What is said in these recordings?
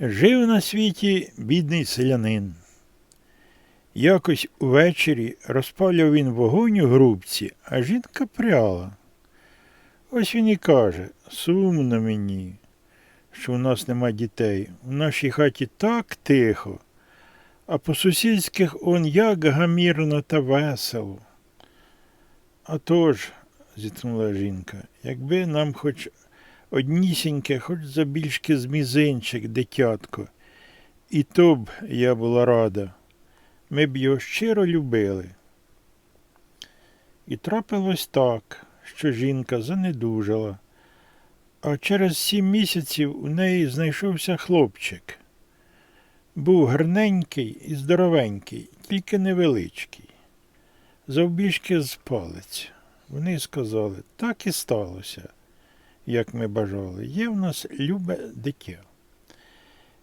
Жив на світі бідний селянин. Якось увечері розпалював він вогонь у грубці, а жінка пряла. Ось він і каже, сумно мені, що у нас нема дітей. У нашій хаті так тихо, а по сусідських он як гамірно та весело. А тож, зітхнула жінка, якби нам хоч однісіньке, хоч забільшки з мізинчик, дитятко, і то б я була рада. Ми б його щиро любили. І трапилось так, що жінка занедужала, а через сім місяців у неї знайшовся хлопчик. Був гарненький і здоровенький, тільки невеличкий. Завбіжки з палець. Вони сказали, так і сталося, як ми бажали. Є в нас любе дитя.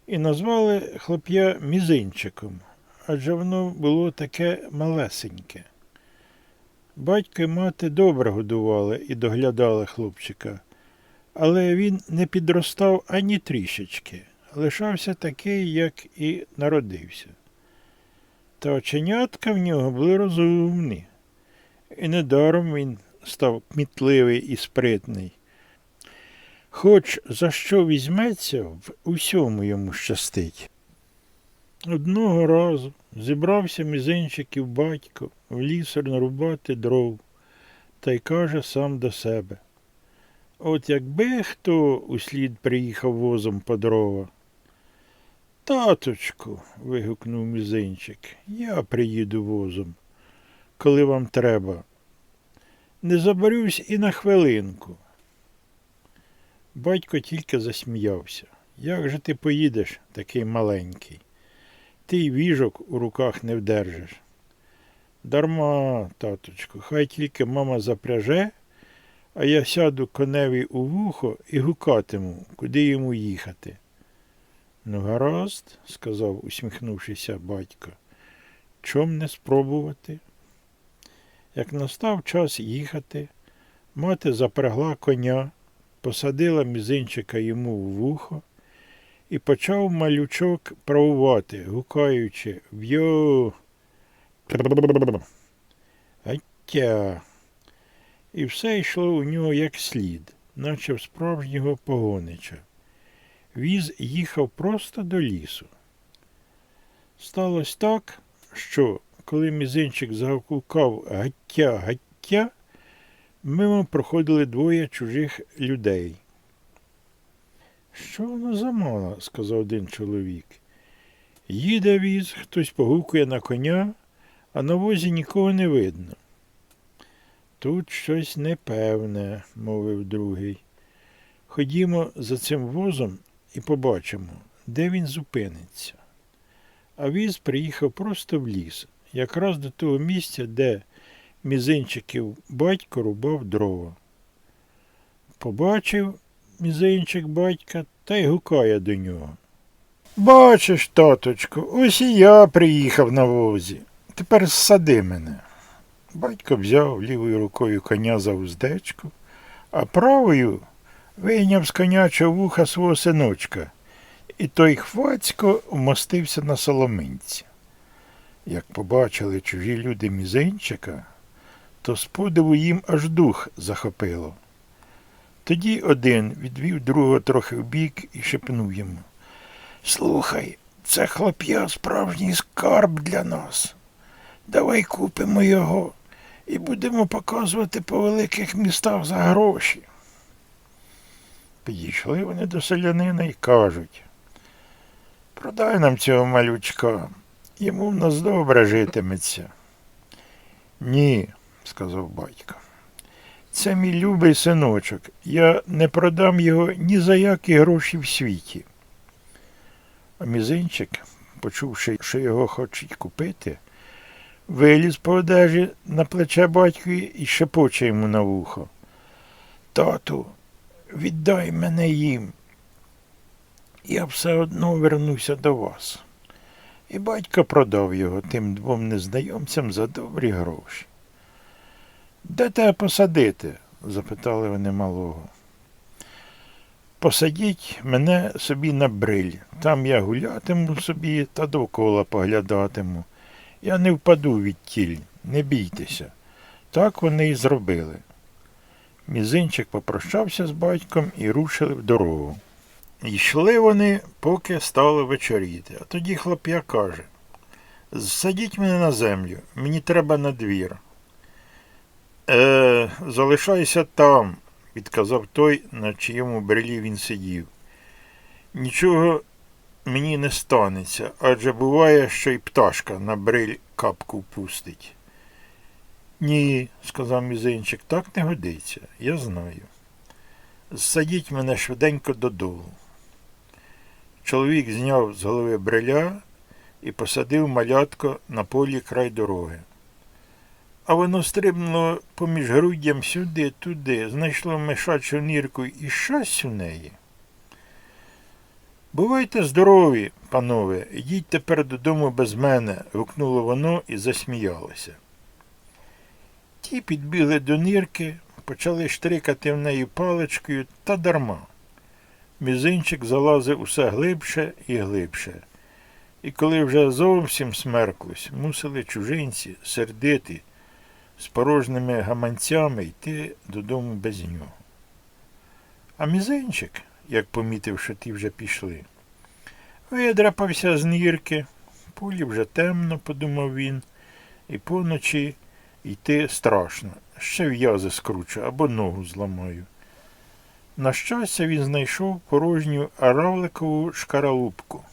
І назвали хлоп'я мізинчиком, адже воно було таке малесеньке. Батько і мати добре годували і доглядали хлопчика, але він не підростав ані трішечки, лишався такий, як і народився. Та оченятка в нього були розумні, і недаром він став кмітливий і спритний. Хоч за що візьметься, в усьому йому щастить. Одного разу зібрався мізинчиків батько в ліс нарубати дров, та й каже сам до себе. От якби хто услід приїхав возом по дрова. Таточку, вигукнув мізинчик, я приїду возом, коли вам треба. Не забарюсь і на хвилинку. Батько тільки засміявся. Як же ти поїдеш, такий маленький? Ти й віжок у руках не вдержиш. Дарма, таточку, хай тільки мама запряже, а я сяду коневі у вухо і гукатиму, куди йому їхати. Ну, гаразд, сказав, усміхнувшися батько. Чом не спробувати? Як настав час їхати, мати запрягла коня, посадила мізинчика йому в вухо і почав малючок правувати, гукаючи в'йо. Гаття. І все йшло у нього як слід, наче в справжнього погонича. Віз їхав просто до лісу. Сталося так, що, коли мізинчик загукав гаття, гаття, мимо проходили двоє чужих людей. Що воно за мало, сказав один чоловік. Їде віз, хтось погукує на коня, а на возі нікого не видно. Тут щось непевне, мовив другий. Ходімо за цим возом і побачимо, де він зупиниться. А віз приїхав просто в ліс, якраз до того місця, де мізинчиків батько рубав дрова. Побачив мізинчик батька та й гукає до нього. Бачиш, таточку, ось і я приїхав на возі. Тепер ссади мене. Батько взяв лівою рукою коня за уздечку, а правою вийняв з конячого вуха свого синочка, і той хвацько вмостився на соломинці. Як побачили чужі люди мізинчика, то з подиву їм аж дух захопило. Тоді один відвів другого трохи вбік і шепнув йому. Слухай, це хлоп'я справжній скарб для нас. Давай купимо його і будемо показувати по великих містах за гроші. Підійшли вони до селянина і кажуть. Продай нам цього малючка, йому в нас добре житиметься. Ні, сказав батько. Це мій любий синочок. Я не продам його ні за які гроші в світі. А мізинчик, почувши, що його хочуть купити, виліз по одежі на плече батькові і шепоче йому на вухо. Тату, віддай мене їм. Я все одно вернуся до вас. І батько продав його тим двом незнайомцям за добрі гроші. Де тебе посадити? запитали вони малого. посадіть мене собі на бриль. Там я гулятиму собі та довкола поглядатиму. Я не впаду від тіль, не бійтеся. Так вони і зробили. Мізинчик попрощався з батьком і рушили в дорогу. Йшли вони, поки стало вечоріти. А тоді хлоп'я каже Садіть мене на землю, мені треба на двір. Е, залишайся там, відказав той, на чиєму брелі він сидів. Нічого мені не станеться, адже буває, що й пташка на бриль капку впустить. Ні, сказав мізинчик, так не годиться, я знаю. Садіть мене швиденько додолу. Чоловік зняв з голови бреля і посадив малятко на полі край дороги. А воно стрибнуло поміж груддям сюди, туди, знайшло мешачу нірку і щось у неї. Бувайте здорові, панове, йдіть тепер додому без мене, гукнуло воно і засміялося. Ті підбігли до нірки, почали штрикати в неї паличкою та дарма. Мізинчик залазив усе глибше і глибше. І коли вже зовсім смерклось, мусили чужинці сердити з порожніми гаманцями йти додому без нього. А мізинчик, як помітив, що ті вже пішли, видрапався з нірки. Полі вже темно, подумав він, і поночі йти страшно. Ще в'язи скручу або ногу зламаю. На щастя, він знайшов порожню аравликову шкаралупку.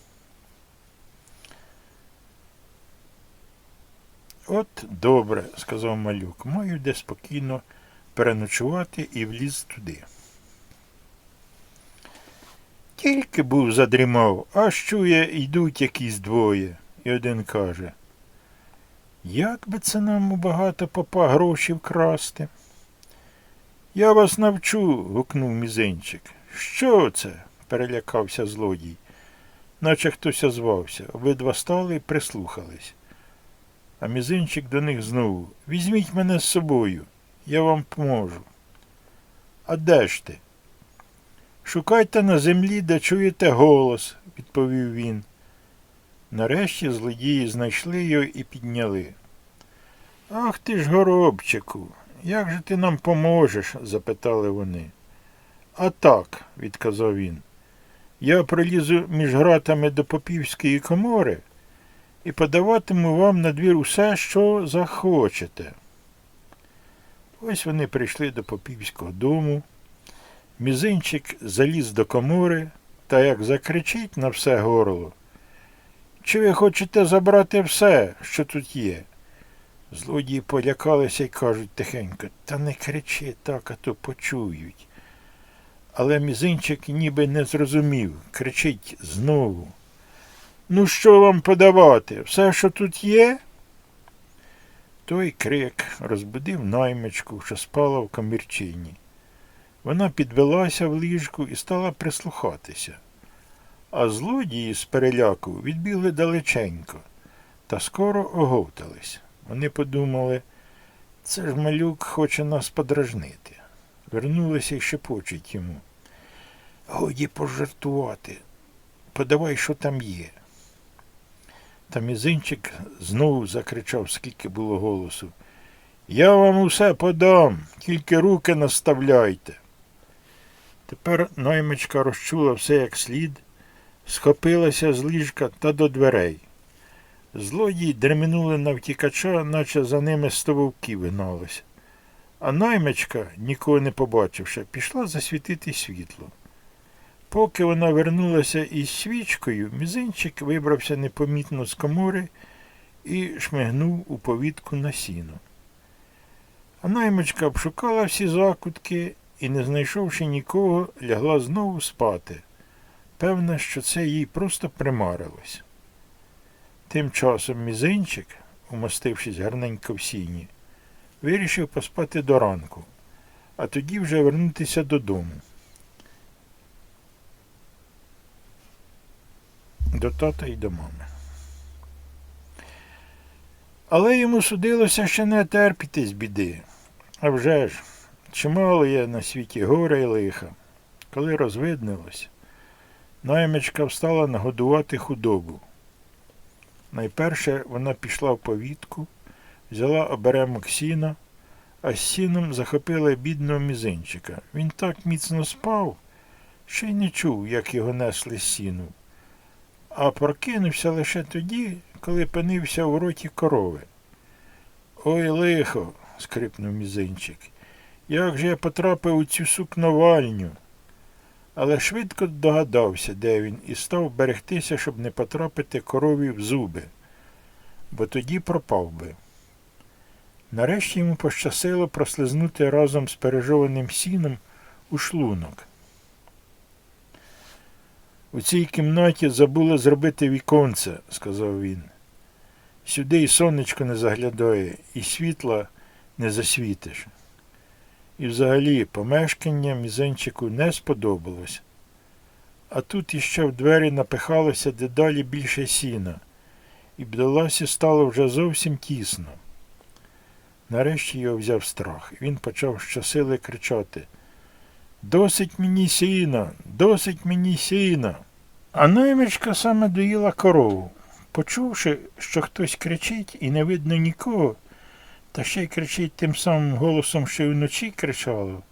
От добре, сказав малюк, маю де спокійно переночувати і вліз туди. Тільки був задрімав, аж чує, йдуть якісь двоє, і один каже. Як би це нам у багато попа гроші вкрасти? Я вас навчу. гукнув мізинчик. Що це? перелякався злодій, наче хтось озвався. Обидва стали і прислухались. А мізинчик до них знову. Візьміть мене з собою, я вам поможу. А де ж ти? Шукайте на землі, де чуєте голос, відповів він. Нарешті злодії знайшли його і підняли. Ах ти ж, горобчику, як же ти нам поможеш? запитали вони. А так, відказав він. Я пролізу між гратами до попівської комори і подаватиму вам на двір усе, що захочете. Ось вони прийшли до попівського дому. Мізинчик заліз до комори та як закричить на все горло. Чи ви хочете забрати все, що тут є? Злодії полякалися і кажуть тихенько, та не кричи так, а то почують. Але мізинчик ніби не зрозумів, кричить знову. Ну, що вам подавати? Все, що тут є? Той крик розбудив наймичку, що спала в комірчині. Вона підвелася в ліжку і стала прислухатися. А злодії з переляку відбігли далеченько та скоро оговтались. Вони подумали, це ж малюк хоче нас подражнити. Вернулися і шепочуть йому. Годі пожартувати, подавай, що там є. Та мізинчик знову закричав, скільки було голосу. Я вам усе подам, тільки руки наставляйте. Тепер наймичка розчула все як слід, схопилася з ліжка та до дверей. Злодії дременули на втікача, наче за ними сто вовків гналося. А наймичка, нікого не побачивши, пішла засвітити світло. Поки вона вернулася із свічкою, мізинчик вибрався непомітно з комори і шмигнув у повітку на сіно. А наймичка обшукала всі закутки і, не знайшовши нікого, лягла знову спати. Певно, що це їй просто примарилось. Тим часом мізинчик, умостившись гарненько в сіні, вирішив поспати до ранку, а тоді вже вернутися додому. До тата і до мами. Але йому судилося ще не терпітись біди. А вже ж, чимало є на світі горя і лиха. Коли розвиднилось, наймичка встала нагодувати худобу. Найперше вона пішла в повітку, взяла оберемок сіна, а з сіном захопила бідного мізинчика. Він так міцно спав, що й не чув, як його несли з сіну. А прокинувся лише тоді, коли пинився в роті корови. Ой, лихо, скрипнув мізинчик. Як же я потрапив у цю сукновальню? Але швидко догадався, де він, і став берегтися, щоб не потрапити корові в зуби, бо тоді пропав би. Нарешті йому пощасило прослизнути разом з пережованим сіном у шлунок. У цій кімнаті забули зробити віконце, сказав він. Сюди і сонечко не заглядає, і світла не засвітиш. І взагалі помешкання мізинчику не сподобалось. А тут іще в двері напихалося дедалі більше сіна, і бдоласі стало вже зовсім тісно. Нарешті його взяв страх, і він почав щосили кричати Досить мені сіна, досить мені сіна. А наймичка саме доїла корову. Почувши, що хтось кричить і не видно нікого, та ще й кричить тим самим голосом, що й вночі кричало.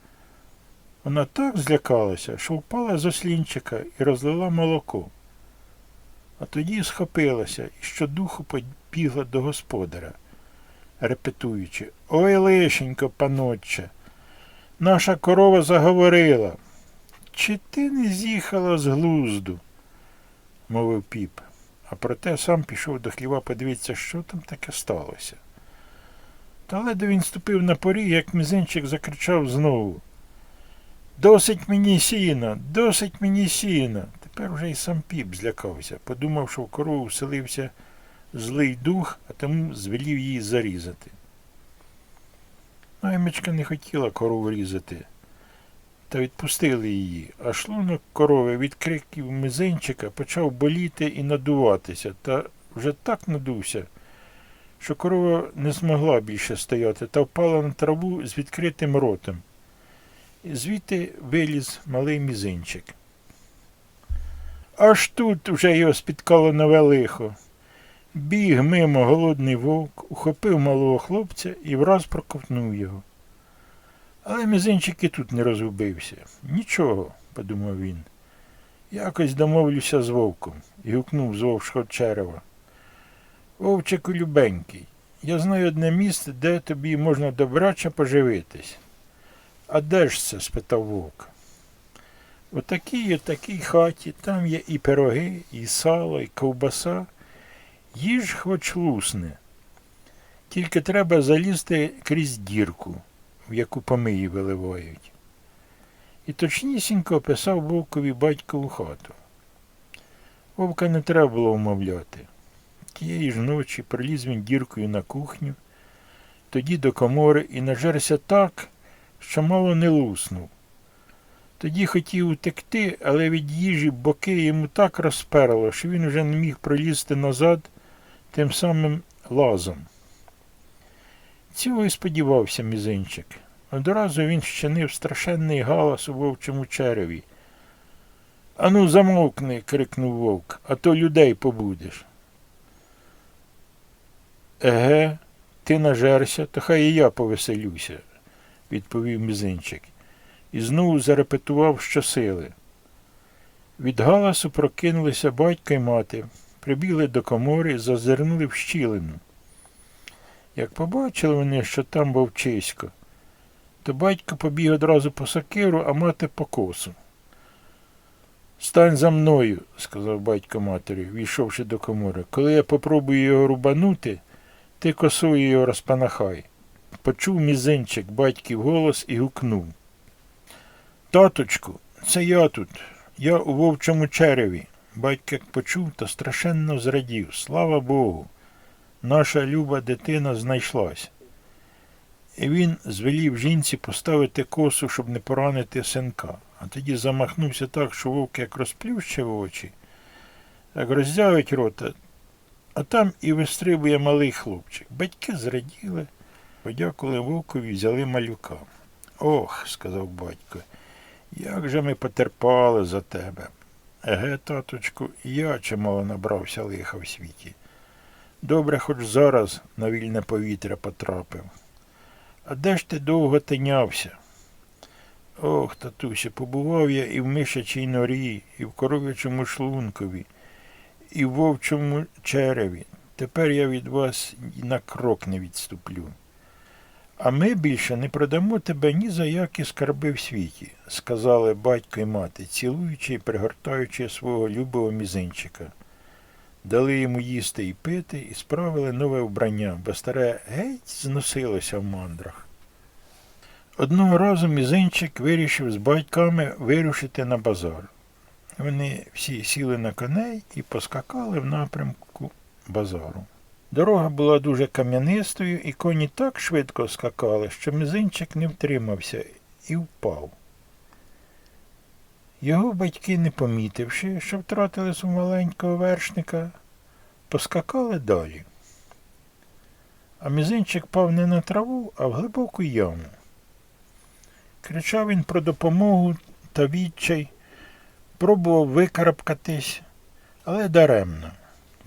Вона так злякалася, що впала з ослінчика і розлила молоко. А тоді схопилася і щодуху побігла до господаря, репетуючи Ой, лишенько, панотче, наша корова заговорила. Чи ти не з'їхала з глузду? мовив піп, а проте сам пішов до хліва подивитися, що там таке сталося. Та ледве він ступив на поріг, як мізинчик закричав знову. Досить мені сіна, досить мені сіна. Тепер вже й сам піп злякався, подумав, що в корову вселився злий дух, а тому звелів її зарізати. Наймичка не хотіла корову різати, та відпустили її, а шлунок корови від криків мизинчика почав боліти і надуватися, та вже так надувся, що корова не змогла більше стояти та впала на траву з відкритим ротом. І звідти виліз малий мізинчик. Аж тут вже його спіткало нове лихо. Біг мимо голодний вовк, ухопив малого хлопця і враз проковтнув його. Але мізинчик і тут не розгубився. Нічого, подумав він. Якось домовлюся з вовком і гукнув з вовшого черева. Вовчику любенький, я знаю одне місце, де тобі можна добраче поживитись. А де ж це? спитав вовк. У такій отакій хаті там є і пироги, і сало, і ковбаса. Їж хоч лусне. Тільки треба залізти крізь дірку, в яку помиї виливають. І точнісінько описав вовкові батькову хату. Вовка не треба було вмовляти. Тієї ж ночі приліз він діркою на кухню, тоді до комори і нажерся так, що мало не луснув. Тоді хотів утекти, але від їжі боки йому так розперло, що він вже не міг пролізти назад тим самим лазом. Цього і сподівався мізинчик. Одразу він щинив страшенний галас у вовчому череві. Ану, замовкни, крикнув вовк, а то людей побудеш. Еге, ти нажерся, то хай і я повеселюся, відповів мізинчик, і знову зарепетував щосили. Від галасу прокинулися батько й мати, прибігли до комори зазирнули в щілину. Як побачили вони, що там вовчисько, то батько побіг одразу по сокиру, а мати по косу. Стань за мною, сказав батько матері, війшовши до комори. Коли я попробую його рубанути, ти косою його розпанахай. Почув мізинчик батьків голос і гукнув. Таточку, це я тут, я у вовчому череві. Батько як почув, то страшенно зрадів. Слава Богу, наша люба дитина знайшлась. І він звелів жінці поставити косу, щоб не поранити синка, а тоді замахнувся так, що вовк як розплющив очі, як роздявить рота, а там і вистрибує малий хлопчик. Батьки зраділи, подякували вовкові взяли малюка. Ох, сказав батько, Як же ми потерпали за тебе. Еге, таточку, я чимало набрався лиха в світі. Добре, хоч зараз на вільне повітря потрапив. А де ж ти довго тинявся? Ох, татусю, побував я і в мишачій норі, і в коров'ячому шлункові, і в вовчому череві. Тепер я від вас на крок не відступлю. А ми більше не продамо тебе ні за які скарби в світі, сказали батько і мати, цілуючи і пригортаючи свого любого мізинчика. Дали йому їсти і пити і справили нове вбрання, бо старе геть зносилося в мандрах. Одного разу мізинчик вирішив з батьками вирушити на базар. Вони всі сіли на коней і поскакали в напрямку базару. Дорога була дуже кам'янистою, і коні так швидко скакали, що мізинчик не втримався і впав. Його батьки, не помітивши, що втратили свого маленького вершника, поскакали далі. А мізинчик пав не на траву, а в глибоку яму. Кричав він про допомогу та відчай, пробував викарабкатись, але даремно.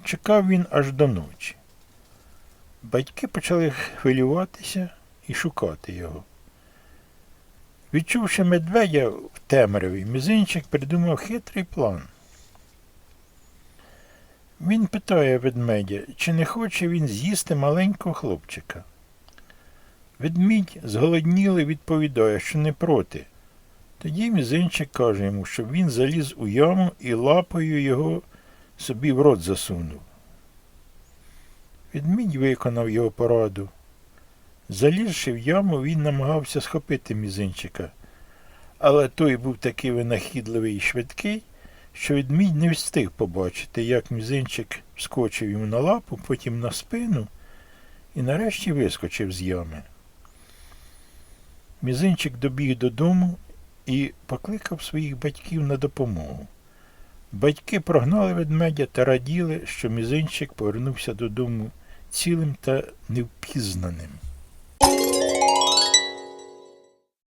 Чекав він аж до ночі. Батьки почали хвилюватися і шукати його. Відчувши медведя в темряві, мізинчик придумав хитрий план. Він питає ведмедя, чи не хоче він з'їсти маленького хлопчика. Ведмідь, зголоднілий, відповідає, що не проти. Тоді мізинчик каже йому, щоб він заліз у яму і лапою його собі в рот засунув. Відмідь виконав його пораду. Залізши в яму, він намагався схопити мізинчика, але той був такий винахідливий і швидкий, що відмідь не встиг побачити, як мізинчик вскочив йому на лапу, потім на спину і нарешті вискочив з ями. Мізинчик добіг додому і покликав своїх батьків на допомогу. Батьки прогнали ведмедя та раділи, що мізинчик повернувся додому цілим та невпізнаним.